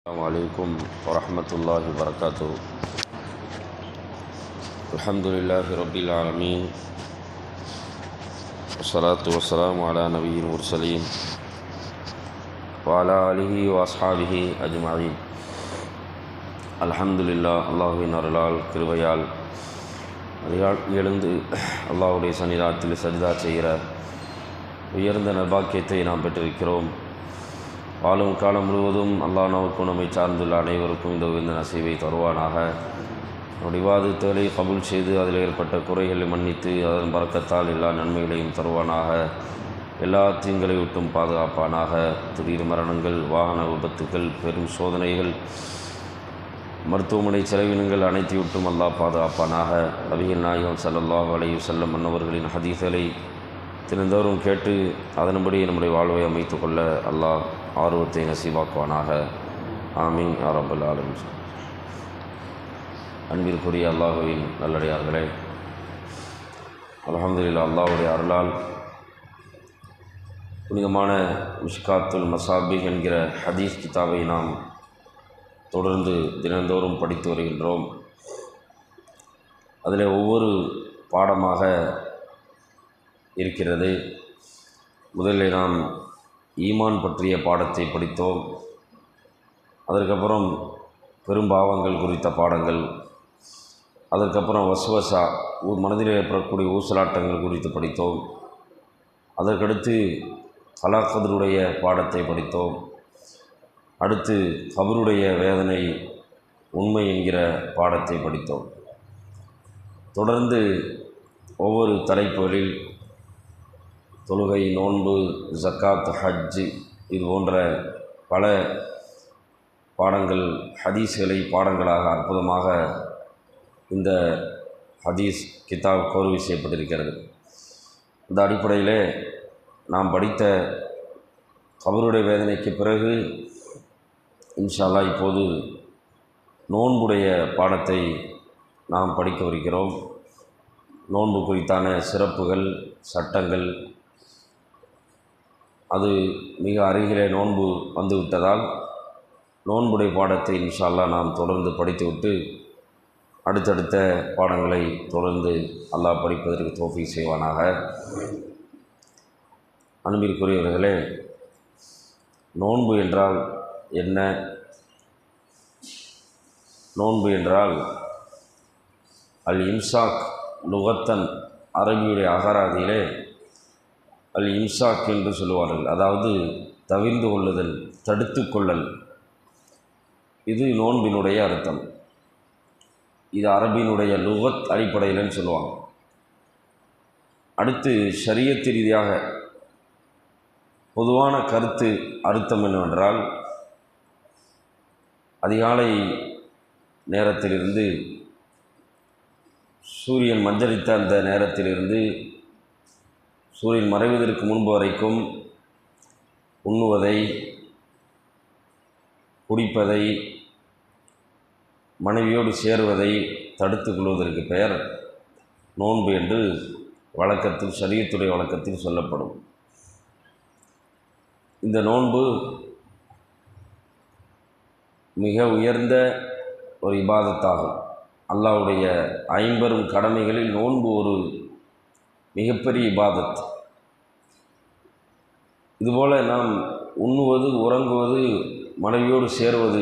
السلام عليكم ورحمة الله وبركاته الحمد لله رب العالمين والصلاة والسلام على نبي المرسلين وعلى آله وأصحابه أجمعين அல்ஹம்துலில்லா அல்லாஹுவின் அருளால் கிருபையால் அதிகால் எழுந்து அல்லாஹுடைய சன்னிதானத்தில் சஜிதா செய்கிற உயர்ந்த நர்பாக்கியத்தை நாம் பெற்றிருக்கிறோம் வாழும் காலம் முழுவதும் அல்லாஹ் நமக்கும் நம்மை சார்ந்துள்ள அனைவருக்கும் இந்த உயர்ந்த நசீவை தருவானாக. நம்முடைய விவாதத்துகளை கபூல் செய்து அதில் ஏற்பட்ட குறைகளை மன்னித்து அதன் பறக்கத்தால் எல்லா நன்மைகளையும் தருவானாக. எல்லா தீங்களை விட்டும் பாதுகாப்பானாக. திடீர் மரணங்கள் வாகன விபத்துக்கள் பெரும் சோதனைகள் மருத்துவமனை செலவினங்கள் அனைத்து விட்டும் அல்லாஹ் பாதுகாப்பானாக. நபிகள் நாயகம் ஸல்லல்லாஹு அலைஹி வஸல்லம் மன்னவர்களின் ஹதீஸ்களை தினந்தோறும் கேட்டு அதன்படி நம்முடைய வாழ்வை அமைத்துக்கொள்ள அல்லாஹ் ஆர்வத்தை நசீவாக்குவானாக. ஆமீன். ஆரம்பல் ஆலம் அன்பிற்குரிய அல்லாஹுவின் நல்லடியார்களே அலமதுல்லா அல்லாஹுடைய அருளால் புனிதமான மிஷ்காத்துல் மசாபி என்கிற ஹதீஸ் கிதாபை நாம் தொடர்ந்து தினந்தோறும் படித்து வருகின்றோம். அதில் ஒவ்வொரு பாடமாக இருக்கிறது. முதலில் நாம் ஈமான் பற்றிய பாடத்தை படித்தோம். அதற்கப்புறம் பெரும்பாவங்கள் குறித்த பாடங்கள். அதற்கப்புறம் வசுவசா ஊ மனதில் ஏற்படக்கூடிய ஊசலாட்டங்கள் குறித்து படித்தோம். அதற்கடுத்து கலாக்கதருடைய பாடத்தை படித்தோம். அடுத்து கபருடைய வேதனை உண்மை என்கிற பாடத்தை படித்தோம். தொடர்ந்து ஒவ்வொரு தலைப்புகளில் தொழுகை நோன்பு ஜக்காத் ஹஜ்ஜு இது போன்ற பல பாடங்கள் ஹதீஸ்களை பாடங்களாக அற்புதமாக இந்த ஹதீஸ் கிதாப் கோர்வை செய்யப்பட்டிருக்கிறது. இந்த அடிப்படையில் நாம் படித்த கபருடைய வேதனைக்கு பிறகு இன்ஷால்லா இப்போது நோன்புடைய பாடத்தை நாம் படிக்கவிருக்கிறோம் நோன்பு குறித்தான சிறப்புகள் சட்டங்கள் அது மிக அருகிலே நோன்பு வந்துவிட்டதால் நோன்புடைய பாடத்தை இன்ஷால்லா நாம் தொடர்ந்து படித்துவிட்டு அடுத்தடுத்த பாடங்களை தொடர்ந்து அல்லாஹ் படிப்பதற்கு தோஃபி செய்வானாக. அன்பிற்குரியவர்களே நோன்பு என்றால் என்ன? நோன்பு என்றால் அல் இம்சாக் லுகத்தன் அரபியுடைய அகராதியிலே அல் இன்சாக் என்று சொல்லுவார்கள். அதாவது தவிர்ந்து கொள்ளுதல் தடுத்து கொள்ளல். இது நோன்பினுடைய அர்த்தம். இது அரபினுடைய லுகத் அடிப்படையில்னு சொல்லுவாங்க. அடுத்து ஷரியத்து ரீதியாக பொதுவான கருத்து அர்த்தம் என்னவென்றால் அதிகாலை நேரத்திலிருந்து சூரியன் மஞ்சளித்த அந்த நேரத்திலிருந்து சூரியன் மறைவதற்கு முன்பு வரைக்கும் உண்ணுவதை குடிப்பதை மனைவியோடு சேருவதை தடுத்து கொள்வதற்கு பெயர் நோன்பு என்று வழக்கத்தில் சரியத்துடைய வழக்கத்தில் சொல்லப்படும். இந்த நோன்பு மிக உயர்ந்த ஒரு இபாதத்தாகும். அல்லாவுடைய ஐம்பெரும் கடமைகளில் நோன்பு ஒரு மிகப்பெரிய இபாதத். இதுபோல் நாம் உண்ணுவது உறங்குவது மனைவியோடு சேருவது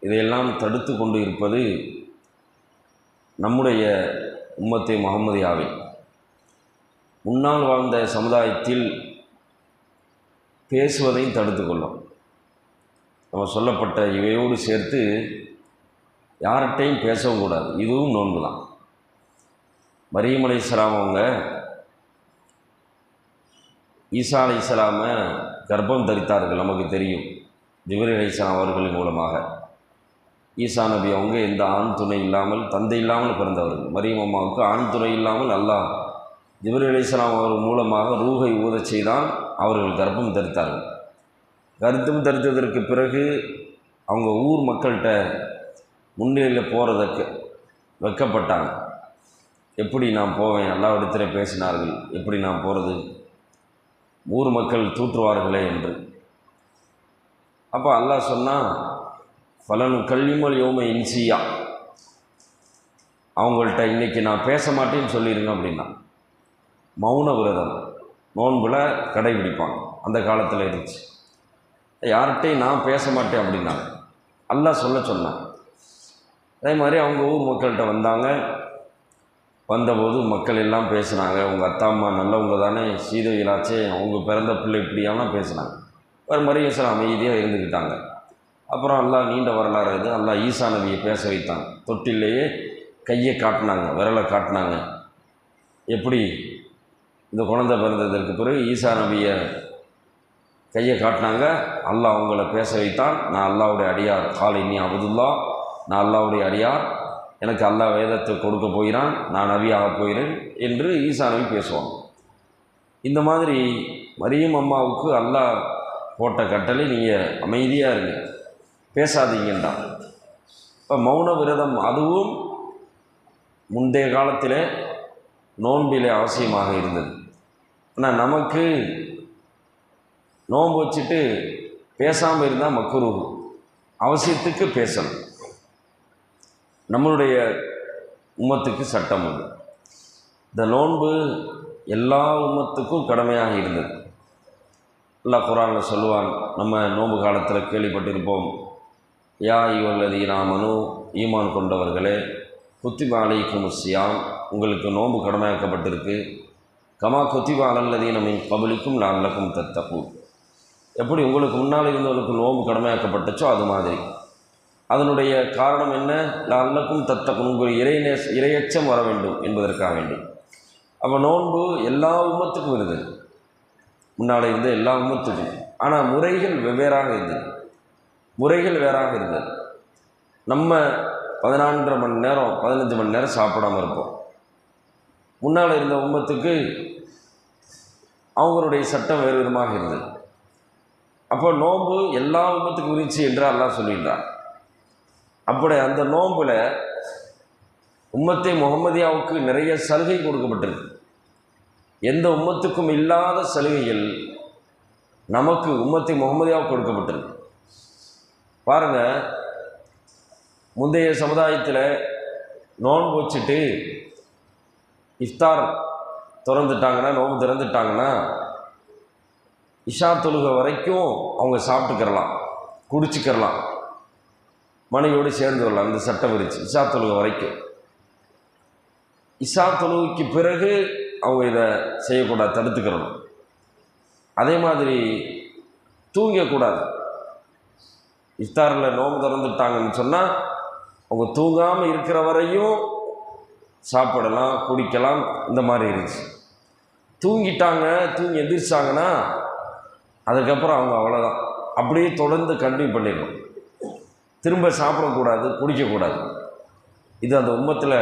இதையெல்லாம் தடுத்து கொண்டு இருப்பது நம்முடைய உம்மத்தை முகமதியாவை முன்னால் வாழ்ந்த சமுதாயத்தில் பேசுவதையும் தடுத்து கொள்ளும். நம்ம சொல்லப்பட்ட இவையோடு சேர்த்து யார்கிட்டையும் பேசவும் கூடாது. இதுவும் நோன்பு தான் மரியமலை அவங்க ஈசா அலி இஸ்லாமை கர்ப்பம் தரித்தார்கள் நமக்கு தெரியும். ஜிபரி அலை இஸ்லாம் அவர்களின் மூலமாக. ஈசா நபி அவங்க எந்த ஆண் துணை இல்லாமல் தந்தை இல்லாமல் பிறந்தவர்கள். மரியம் அம்மாவுக்கு ஆண் துணை இல்லாமல் அல்லாஹ் ஜிபரி அலை இஸ்லாம் அவர் மூலமாக ரூகை ஊதச் செய்தான் அவர்கள் கர்ப்பம் தரித்தார்கள். கருத்தும் தரித்ததற்கு பிறகு அவங்க ஊர் மக்கள்கிட்ட முன்னிலையில் போகிறதுக்கு வெக்கப்பட்டாங்க. எப்படி நான் போவேன்? எல்லா இடத்துல பேசினார்கள். எப்படி நான் போகிறது ஊர் மக்கள் தூற்றுவார்களே என்று. அப்போ அல்லாஹ் சொன்னால் பலன் கல்விமல் யோம இன்சியா. அவங்கள்ட்ட இன்றைக்கி நான் பேச மாட்டேன்னு சொல்லிடுங்க அப்படின்னா மௌன விரதம் நோன்பில் கடைபிடிப்பாங்க. அந்த காலத்தில் இருந்துச்சு. யார்கிட்டையும் நான் பேச மாட்டேன் அப்படின்னாங்க. அல்லாஹ் சொல்ல சொன்னான். அதே மாதிரி அவங்க ஊர் மக்கள்கிட்ட வந்தாங்க. வந்தபோது மக்கள் எல்லாம் பேசுனாங்க. உங்கள் அத்தா அம்மா நல்லவங்க தானே சீதையிலாச்சே அவங்க பிறந்த பிள்ளை இப்படியெல்லாம் பேசுனாங்க. ஒரு மரியசர் அமைதியாக இருந்துக்கிட்டாங்க அப்புறம் எல்லாம் நீண்ட வரலாறு இது. அல்லா ஈசா நபியை பேச வைத்தான். தொட்டிலேயே கையை காட்டினாங்க விரலை காட்டினாங்க. எப்படி? இந்த குழந்தை பிறந்ததற்கு பிறகு ஈசா நபியை கையை காட்டினாங்க. அல்லாஹ் அவங்கள பேச வைத்தான். நான் அல்லாவுடைய அடியார். காலை நீ அபுதுல்லா. நான் அல்லாவுடைய அடியார். எனக்கு அல்லாஹ் வேதத்தை கொடுக்க போகிறான் நான் நபியாக போகிறேன் என்று ஈசா நபி பேசுவாங்க. இந்த மாதிரி மரியம் அம்மாவுக்கு அல்லாஹ் போட்ட கட்டளை நீங்கள் அமைதியாக இருங்க. பேசாதீங்கன்றான். இப்போ மௌன விரதம் அதுவும் முந்தைய காலத்தில் நோன்பிலே அவசியமாக இருந்தது. ஆனால் நமக்கு நோன்பு வச்சுட்டு பேசாமல் இருந்தால் மக்குரு அவசியத்துக்கு பேசணும். நம்மளுடைய உம்மத்துக்கு சட்டம் அது இந்த நோன்பு எல்லா உம்மத்துக்கும் கடமையாக இருந்தது. அல்லாஹ் குரானில் சொல்லுவான் நம்ம நோன்பு காலத்தில் கேள்விப்பட்டிருப்போம் யா இவல்லதி நாமனு ஈமான் கொண்டவர்களே குத்திபா அலைக்கும் சியாம். உங்களுக்கு நோன்பு கடமையாக்கப்பட்டிருக்கு. கமா குத்திபா அலல்லதி நம்மின் கபலிக்கும் லால்லக்கும் தத்தப்பு எப்படி உங்களுக்கு முன்னால் இருந்தவர்களுக்கு நோன்பு கடமையாக்கப்பட்டுச்சோ அது மாதிரி. அதனுடைய காரணம் என்ன? நல்லக்கும் தத்தக்கும் உங்கள் இறைநே இரையச்சம் வர வேண்டும் என்பதற்காக வேண்டும் அப்போ நோன்பு எல்லா உமத்துக்கும் இருந்தது. முன்னால் இருந்த எல்லா உமத்துக்கும் ஆனால் முறைகள் வெவ்வேறாக இருந்தது. முறைகள் வேறாக இருந்தது. நம்ம பதினான்கரை மணி நேரம் பதினஞ்சு மணி நேரம் சாப்பிடாம இருப்போம். முன்னால் இருந்த உம்மத்துக்கு அவங்களுடைய சட்டம் வேறு விதமாக இருந்தது. அப்போ நோன்பு எல்லா உமத்துக்கும் இருந்துச்சு என்று எல்லாம் சொல்லியிருந்தார் அப்படி அந்த நோம்பில் உம்மத்தை முகமதியாவுக்கு நிறைய சலுகை கொடுக்கப்பட்டிருக்கு. எந்த உம்மத்துக்கும் இல்லாத சலுகைகள் நமக்கு உம்மத்தை முகமதியாவுக்கு கொடுக்கப்பட்டிருக்கு. பாருங்க முந்தைய சமுதாயத்தில் நோன்பு வச்சுட்டு இஃப்தார் திறந்துட்டாங்கன்னா நோன்பு திறந்துட்டாங்கன்னா இஷா தொழுகை வரைக்கும் அவங்க சாப்பிட்டுக்கிறலாம் குடிச்சிக்கிறலாம். மனைவியோடு சேர்ந்து வரலாம் இந்த சட்டம் இருந்துச்சு இசா தொழுகை வரைக்கும். இசா தொழுகைக்கு பிறகு அவங்க இதை செய்யக்கூடாது தடுத்துக்கிறணும் அதே மாதிரி தூங்கக்கூடாது. இஃப்தாரில் நோம்பு திறந்துட்டாங்கன்னு சொன்னால் அவங்க தூங்காமல் இருக்கிற வரையும் சாப்பிடலாம் குடிக்கலாம் இந்த மாதிரி இருந்துச்சு. தூங்கிட்டாங்க தூங்கி எந்திரிச்சாங்கன்னா அதுக்கப்புறம் அவங்க அவ்வளோதான் அப்படியே தொடர்ந்து கண்டினியூ பண்ணிடணும். திரும்ப சாப்பிடக்கூடாது குடிக்கக்கூடாது. இது அந்த உம்மத்தில்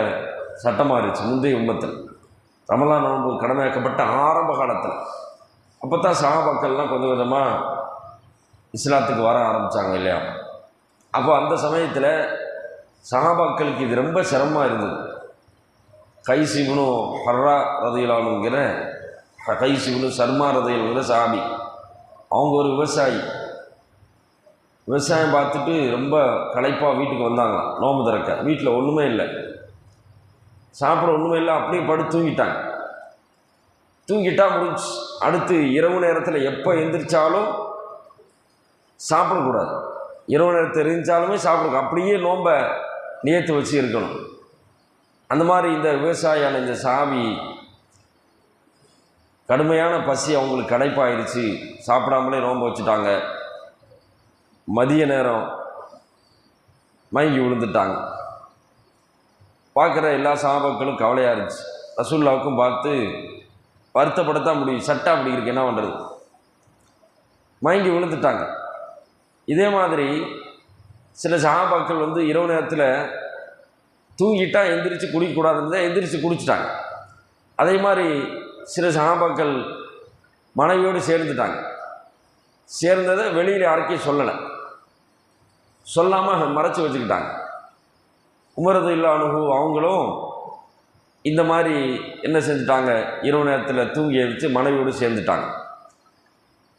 சட்டமாக இருந்துச்சு முந்தைய உம்மத்தில். ரமலான் நோன்பு கடமையாக்கப்பட்ட ஆரம்ப காலத்தில். அப்போ தான் சகாபாக்கள்லாம் கொஞ்சம் கொஞ்சமாக இஸ்லாத்துக்கு வர ஆரம்பித்தாங்க இல்லையா? அப்போ அந்த சமயத்தில் சகாபாக்களுக்கு இது ரொம்ப சிரமமாக இருந்தது. கைசிபுனு ஹர்ரா ரதையிலானுங்கிற கைசிபுனு சர்மா ரதையிலுங்கிற சாமி அவங்க ஒரு விவசாயி. விவசாயம் பார்த்துட்டு ரொம்ப களைப்பாக வீட்டுக்கு வந்தாங்க. நோம்பு திறக்க. வீட்டில் ஒன்றுமே இல்லை. சாப்பிட ஒன்றுமே இல்லை. அப்படியே படுத்து தூங்கிட்டாங்க. தூங்கிட்டா முடிஞ்சு அடுத்து இரவு நேரத்தில் எப்போ எந்திரிச்சாலும் சாப்பிடக்கூடாது இரவு நேரத்தில் எரிஞ்சாலுமே சாப்பிடக்கூடாது அப்படியே நோம்பை நியத்து வச்சு இருக்கணும். அந்த மாதிரி இந்த விவசாயியான இந்த சாமி கடுமையான பசி அவங்களுக்கு கடைப்பாயிருச்சு சாப்பிடாமலே நோன்பு வச்சுட்டாங்க. மதிய நேரம். மயங்கி விழுந்துட்டாங்க. பார்க்குற எல்லா சாபாக்களும் கவலையாக இருந்துச்சு. ரசூல்லாவுக்கும் பார்த்து வருத்தப்படத்தான் முடியும். சட்டை அப்படி இருக்கு என்ன பண்ணுறது மயங்கி விழுந்துட்டாங்க. இதே மாதிரி சில சகாபாக்கள் வந்து இரவு நேரத்தில் தூங்கிட்டா எந்திரிச்சு குடிக்கக்கூடாதுன்னு எந்திரிச்சு குடிச்சிட்டாங்க அதே மாதிரி சில சகாபாக்கள் மனைவியோடு சேர்ந்துட்டாங்க. சேர்ந்ததை வெளியில் யாருக்கையும் சொல்லலை. சொல்லாமல் மறைச்சி வச்சுக்கிட்டாங்க. உமரது இல்லா அணுகு அவங்களும் இந்த மாதிரி என்ன செஞ்சுட்டாங்க? இரவு நேரத்தில் தூங்கி எழுத்து மனைவியோடு சேர்ந்துட்டாங்க.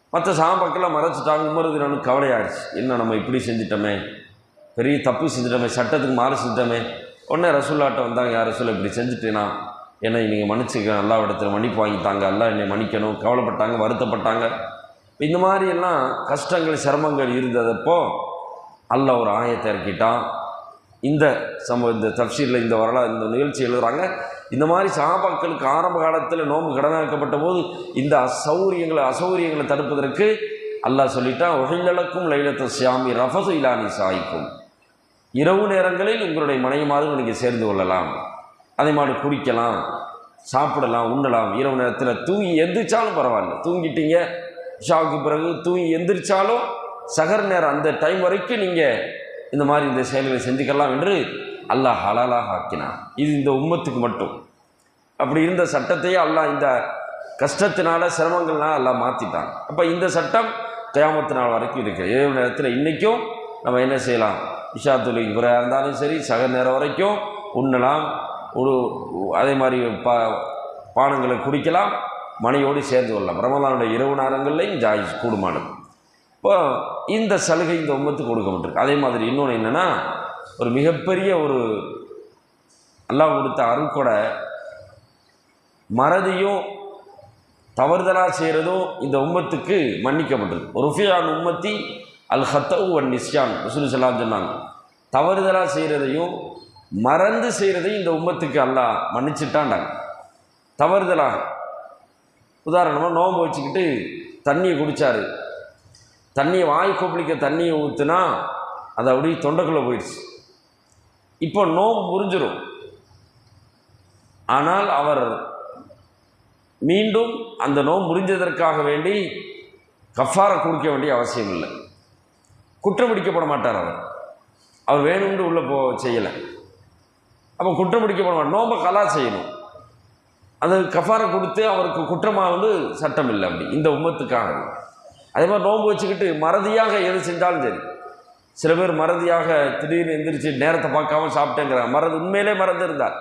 மற்ற சாம்பக்கெல்லாம் மறைச்சிட்டாங்க. உமரது நானும் கவலையாயிடுச்சு என்ன நம்ம இப்படி செஞ்சிட்டோமே? பெரிய தப்பு செஞ்சிட்டோமே? சட்டத்துக்கு மாறு செஞ்சிட்டோமே? உடனே ரசூல்லாட்ட வந்தாங்க. யார் ரசூல் இப்படி செஞ்சுட்டேனா? என்னை நீங்கள் மன்னிச்சுக்க நல்லா இடத்துல மன்னிப்பு வாங்கிட்டாங்க. எல்லாம் என்னை மன்னிக்கணும். கவலைப்பட்டாங்க வருத்தப்பட்டாங்க. இந்த மாதிரி எல்லாம் கஷ்டங்கள் சிரமங்கள் இருந்ததப்போ அல்லாஹ் ஒரு ஆயத்தை இறக்கிட்டான். இந்த சம இந்த தப்சீரில் இந்த வரலாறு இந்த நிகழ்ச்சி எழுதுகிறாங்க இந்த மாதிரி சாபாக்களுக்கு ஆரம்ப காலத்தில் நோன்பு கடனாக்கப்பட்ட போது இந்த அசௌரியங்களை அசௌரியங்களை தடுப்பதற்கு அல்லாஹ் சொல்லிட்டான் ஒழிலக்கும் லைலத்த சியாமி ரஃபசு இலானி சாய்க்கும் இரவு நேரங்களில் உங்களுடைய மனைவிமாரும் நீங்கள் சேர்ந்து கொள்ளலாம். அதே மாதிரி குடிக்கலாம் சாப்பிடலாம் உண்ணலாம். இரவு நேரத்தில் தூங்கி எந்திரிச்சாலும் பரவாயில்ல. தூங்கிட்டீங்க ஷாவுக்கு பிறகு தூங்கி எந்திரிச்சாலும் சகர் நேரம் அந்த டைம் வரைக்கும் நீங்கள் இந்த மாதிரி இந்த செயல்களை செஞ்சுக்கலாம் என்று அல்லாஹ் ஹலாலாக ஆக்கினான். இது இந்த உம்மத்துக்கு மட்டும். அப்படி இருந்த சட்டத்தையே அல்லாஹ் இந்த கஷ்டத்தினால சிரமங்கள்னால எல்லாம் மாற்றிட்டான் அப்போ இந்த சட்டம் கயாமத்து நாள் வரைக்கும் இருக்குது இரவு நேரத்தில் இன்றைக்கும் நம்ம என்ன செய்யலாம்? இஷா தொழில் இருந்தாலும் சரி சக நேரம் வரைக்கும் உண்ணலாம். ஒரு அதே மாதிரி பா பானங்களை குடிக்கலாம். மனையோடு சேர்ந்து கொள்ளலாம். ரமலானுடைய இரவு நேரங்கள்லையும் ஜாயிஸ் கூடுமானது. இப்போ இந்த சலுகை இந்த உம்மத்துக்கு கொடுக்கப்பட்டிருக்கு அதே மாதிரி இன்னொன்று என்னென்னா ஒரு மிகப்பெரிய ஒரு அல்லாஹ் கொடுத்த அருள்கொடை மறதியும் தவறுதலாக செய்கிறதும் இந்த உம்மத்துக்கு மன்னிக்கப்பட்டிருக்கு. ருஃபியான் உம்மத்தி அல் ஹத்தவு அன் நிஸ்யான் ரசூல் சலாம் சொன்னாங்க. தவறுதலாக செய்கிறதையும் மறந்து செய்கிறதையும் இந்த உம்மத்துக்கு அல்லாஹ் மன்னிச்சுட்டாண்டாங்க தவறுதலாக உதாரணமாக நோம்பு வச்சுக்கிட்டு தண்ணியை குடித்தார் தண்ணியை வாய் கொப்பளிக்க தண்ணியை ஊற்றுனா அது அப்படியே தொண்டைக்குள்ளே போயிடுச்சு. இப்போ நோம்பு முறிஞ்சிடும் ஆனால் அவர் மீண்டும் அந்த நோம்பு முறிஞ்சதற்காக வேண்டி கஃபாரை கொடுக்க வேண்டிய அவசியம் இல்லை. குற்றம் பிடிக்கப்பட மாட்டார் அவர். அவர் வேணும்னு உள்ளே போ செய்யலை. அப்போ குற்றம் பிடிக்கப்பட மாட்டார். நோம்பை கலா செய்யணும். அந்த கஃபாரை கொடுத்து அவருக்கு குற்றமாக வந்து சட்டம் இல்லை அப்படி. இந்த உம்மத்துக்காக. அதே மாதிரி நோன்பு வச்சுக்கிட்டு மறதியாக எது செஞ்சாலும் சரி. சில பேர் மறதியாக திடீர்னு எந்திரிச்சு நேரத்தை பார்க்காம சாப்பிட்டேங்கிறாங்க. மறந்து உண்மையிலே மறந்துருந்தார்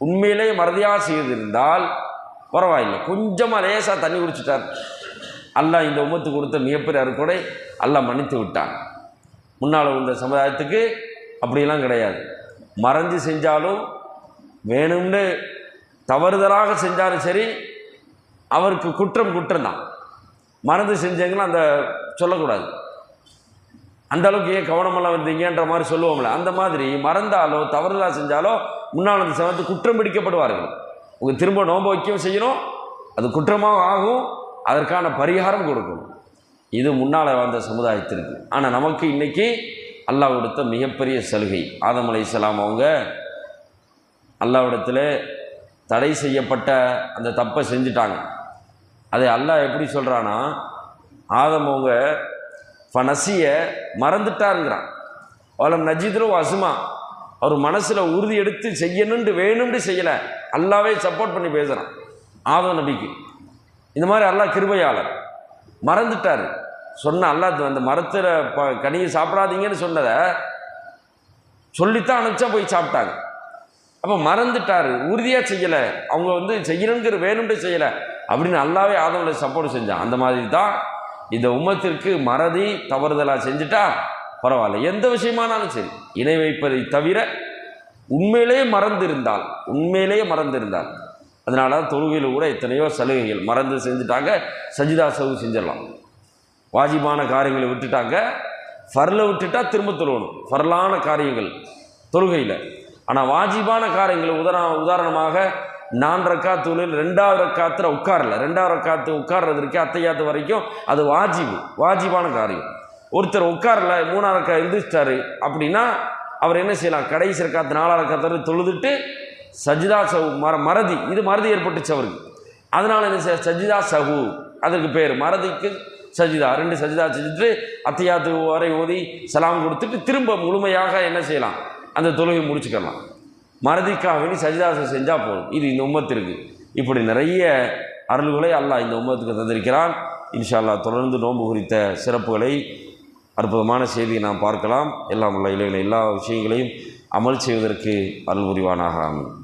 உண்மையிலே மறதியாக செய்திருந்தால் பரவாயில்லை. கொஞ்சமாக லேசாக தண்ணி குடிச்சிட்டார். அல்லாஹ் இந்த உமத்து கொடுத்த மிகப்பெரிய அறுக்கொடை அல்லாஹ் மன்னித்து விட்டான். முன்னால் உள்ள சமுதாயத்துக்கு அப்படிலாம் கிடையாது. மறைஞ்சு செஞ்சாலும் வேணும்னு தவறுதலாக செஞ்சாலும் சரி அவருக்கு குற்றம் குற்றம் தான். மறந்து செஞ்சீங்கன்னா அந்த சொல்லக்கூடாது. அந்த அளவுக்கு ஏன் கவனமெல்லாம் வந்தீங்கன்ற மாதிரி சொல்லுவோம்ல அந்த மாதிரி மறந்தாலோ தவறுதலாக செஞ்சாலோ முன்னால் அந்த சமயத்து குற்றம் பிடிக்கப்படுவார்கள். உங்கள் திரும்ப நோன்பு வைக்கவும் செய்யணும் அது குற்றமாக ஆகும் அதற்கான பரிகாரம் கொடுக்கணும். இது முன்னால் வந்த சமுதாயத்திற்கு. ஆனால் நமக்கு இன்றைக்கி அல்லாஹ் கொடுத்த மிகப்பெரிய சலுகை. ஆதம் அலைஹிஸ்ஸலாம் அவங்க அல்லாவிடத்தில் தடை செய்யப்பட்ட அந்த தப்பை செஞ்சுட்டாங்க. அதை அல்லாஹ் எப்படி சொல்கிறான்னா ஆதம் அவங்க ஃபனசிய மறந்துட்டாருங்கிறான். அவளம் நஜித்ரும் அசுமா அவர் மனசில் உறுதி எடுத்து செய்யணுன்ட்டு வேணும்னு செய்யலை. அல்லாவே சப்போர்ட் பண்ணி பேசுகிறான் ஆதம் நபிக்கு. இந்த மாதிரி அல்லாஹ் கிருபையாளர். மறந்துட்டார். சொன்ன அல்லாஹ் அந்த மரத்தில் ப கனியை சாப்பிடாதீங்கன்னு சொன்னதை சொல்லித்தான் அனுப்பிச்சா போய் சாப்பிட்டாங்க. அப்போ மறந்துட்டார். உறுதியாக செய்யலை. அவங்க வந்து செய்யணுங்கிற வேணும்னு செய்யலை. அப்படின்னு அல்லாவே ஆதவனை சப்போர்ட் செஞ்சான். அந்த மாதிரி தான் இந்த உம்மத்திற்கு மறதி தவறுதலாக செஞ்சுட்டா பரவாயில்ல. எந்த விஷயமானாலும் சரி இணை வைப்பதை தவிர உண்மையிலேயே மறந்திருந்தால் உண்மையிலேயே மறந்திருந்தால் அதனால தான் தொழுகையில் கூட எத்தனையோ சலுகைகள் மறந்து செஞ்சுட்டாங்க. சஜிதா சவு செஞ்சிடலாம். வாஜிபான காரியங்களை விட்டுட்டாங்க. ஃபர்ல விட்டுட்டா திரும்ப தொழுவணும் ஃபர்லான காரியங்கள் தொழுகையில். ஆனால் வாஜிபான காரியங்கள் உதாரண உதாரணமாக நான் ரக்காத்துகளில் ரெண்டாவது ரக்காத்தில் உட்காரல. ரெண்டாவது ரக்காத்து உட்கார்றதுக்கு அத்தையாத்து வரைக்கும் அது வாஜிபு வாஜிபான காரியம். ஒருத்தர் உட்காரல மூணாவது ரக்கா எந்திரிச்சிட்டாரு அப்படின்னா அவர் என்ன செய்யலாம்? கடைசி ரக்காத்து நாலாவது ரக்காத்தில் தொழுதுட்டு சஜிதா சஹு மர மறதி இது மறதி ஏற்பட்டுச்சு அவருக்கு. அதனால் என்ன செய்ய சஜிதா சஹு அதுக்கு பேர் மறதிக்கு சஜிதா ரெண்டு சஜிதா செஞ்சுட்டு அத்தையாத்து வரை ஓதி சலாம் கொடுத்துட்டு திரும்ப முழுமையாக என்ன செய்யலாம்? அந்த தொழுகை முடிச்சுக்கலாம். மறதிக்காக வேண்டி சஜிதாசம் செஞ்சால் போதும். இது இந்த உம்மத்திற்கு. இப்படி நிறைய அருள்களை அல்லாஹ் இந்த உம்மத்துக்கு தந்திருக்கிறான். இன்ஷா அல்லாஹ் தொடர்ந்து நோன்பு குறித்த சிறப்புகளை அற்புதமான செய்தியை நாம் பார்க்கலாம். எல்லாம் உள்ள இலைகளை எல்லா விஷயங்களையும் அமல் செய்வதற்கு அருள் புரிவானாக. ஆகும்